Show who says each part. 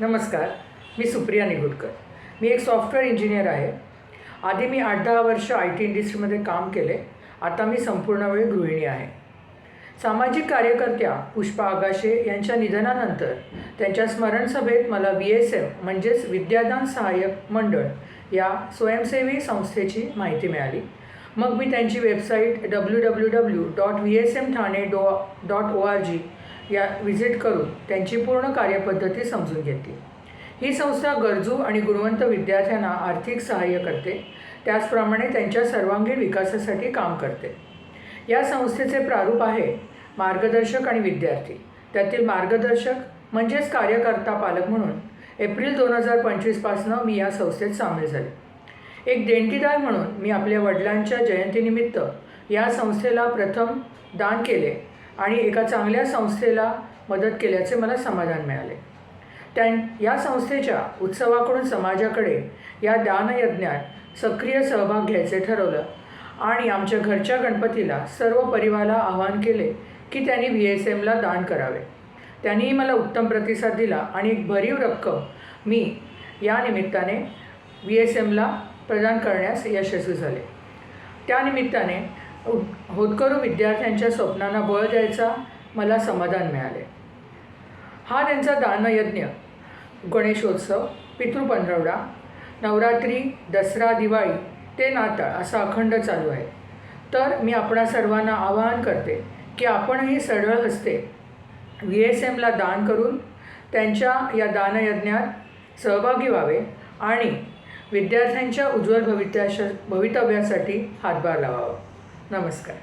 Speaker 1: नमस्कार मी सुप्रिया निगुडकर. मी एक software engineer आहे. आधी मी आठ दहा वर्ष आय टी इंडस्ट्रीमध्ये काम केले. आता मी संपूर्ण वेळ गृहिणी आहे. सामाजिक कार्यकर्त्या पुष्पा आगाशे यांच्या निधनानंतर त्यांच्या स्मरणसभेत मला व्ही एस एम म्हणजेच विद्यादान सहाय्यक मंडळ या स्वयंसेवी संस्थेची माहिती मिळाली. मग मी त्यांची website W W W dot V S M Thane डॉ डॉट ओ आर जी या व्हिजिट करून त्यांची पूर्ण कार्यपद्धती समजून घेतली ही संस्था गरजू आणि गुणवंत विद्यार्थ्यांना आर्थिक सहाय्य करते. त्याचप्रमाणे त्यांच्या सर्वांगीण विकासासाठी काम करते. या संस्थेचे प्रारूप आहे मार्गदर्शक आणि विद्यार्थी. त्यातील मार्गदर्शक म्हणजेच कार्यकर्ता पालक म्हणून एप्रिल दोन हजार पंचवीसपासनं मी या संस्थेत सामील झाले. एक देणगीदार म्हणून मी आपल्या वडिलांच्या जयंतीनिमित्त या संस्थेला प्रथम दान केले. आणि एका चांगल्या संस्थेला मदत केल्याचे मला समाधान मिळाले. त्या या संस्थेच्या उत्सवाकडून समाजाकडे या दानयज्ञात सक्रिय सहभाग घ्यायचे ठरवलं आणि आमच्या घरच्या गणपतीला सर्व परिवाराला आवाहन केले की त्यांनी व्ही एस एमला दान करावे. त्यांनीही मला उत्तम प्रतिसाद दिला आणि एक भरीव रक्कम मी या निमित्ताने व्ही एस एमला प्रदान करण्यास यशस्वी झाले. त्यानिमित्ताने होतकरू विद्यार्थ्यांच्या स्वप्नांना बळ द्यायचा मला समाधान मिळाले. हा त्यांचा दानयज्ञ गणेशोत्सव पितृपंधरवडा नवरात्री दसरा दिवाळी ते नाताळ असा अखंड चालू आहे. तर मी आपणा सर्वांना आवाहन करते की आपणही सरळ हस्ते. व्ही एस एमला दान करून त्यांच्या या दानयज्ञात सहभागी व्हावे आणि विद्यार्थ्यांच्या उज्ज्वल भवित्याश भवितव्यासाठी हातभार लावावा. नमस्कार